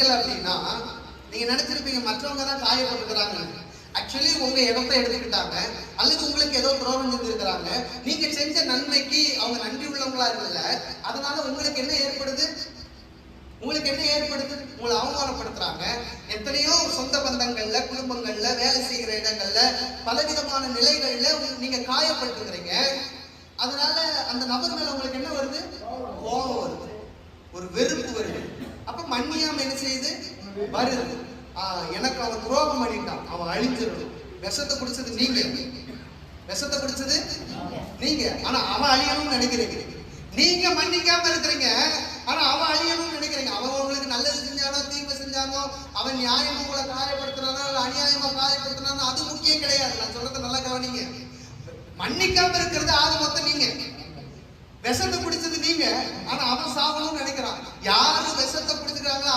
மன்னிக்கல அப்படின்னா நீங்க நினைச்சிருப்பீங்க மற்றவங்க தான் காயப்பட்டுக்கிறாங்க ஆக்சுவலி உங்க இடத்த எடுத்துக்கிட்டாங்க அல்லது உங்களுக்கு ஏதோ துரோகம் செஞ்சிருக்கிறாங்க நீங்க செஞ்ச நன்மைக்கு அவங்க நன்றி உள்ளவங்களா இருக்கல அதனால உங்களுக்கு என்ன ஏற்படுது? உங்களுக்கு என்ன ஏற்படுது? உங்களை அவமானப்படுத்துறாங்க. எத்தனையோ சொந்த பந்தங்கள்ல குடும்பங்கள்ல வேலை செய்கிற இடங்கள்ல பலவிதமான நிலைகள்ல நீங்க காயப்பட்டுக்கிறீங்க அதனால அந்த நபர் மேல உங்களுக்கு என்ன வருது? கோபம் வருது. ஒரு வெறுப்பு வருது என்ன செய்யுது வருது. எனக்கு அவன் துரோகம் பண்ணிட்டான். அவன் அழிஞ்சிடணும் விஷத்தை குடிச்சது நீங்க. விஷத்தை குடிச்சது நீங்க. ஆனா அவன் அழியணும்னு நினைக்கிறீங்க. நீங்க மன்னிக்காம இருக்கிறீங்க. ஆனா அவன் அழியணும்னு நினைக்கிறீங்க. அவன் உங்களுக்கு நல்லது செஞ்சானோ தீமை செஞ்சானோ அவன் நியாயமா உங்களை காயப்படுத்துறானோ இல்ல அநியாயமா காயப்படுத்துறானோ அது முக்கியம் கிடையாது. நான் சொல்றதை நல்லா கவனிங்க. மன்னிக்காம இருக்கிறது ஆக மொத்தம் நீங்க. விஷத்தை குடிச்சது நீங்க. ஆனா அவன் சாகணும்னு நினைக்கிறான். யாரு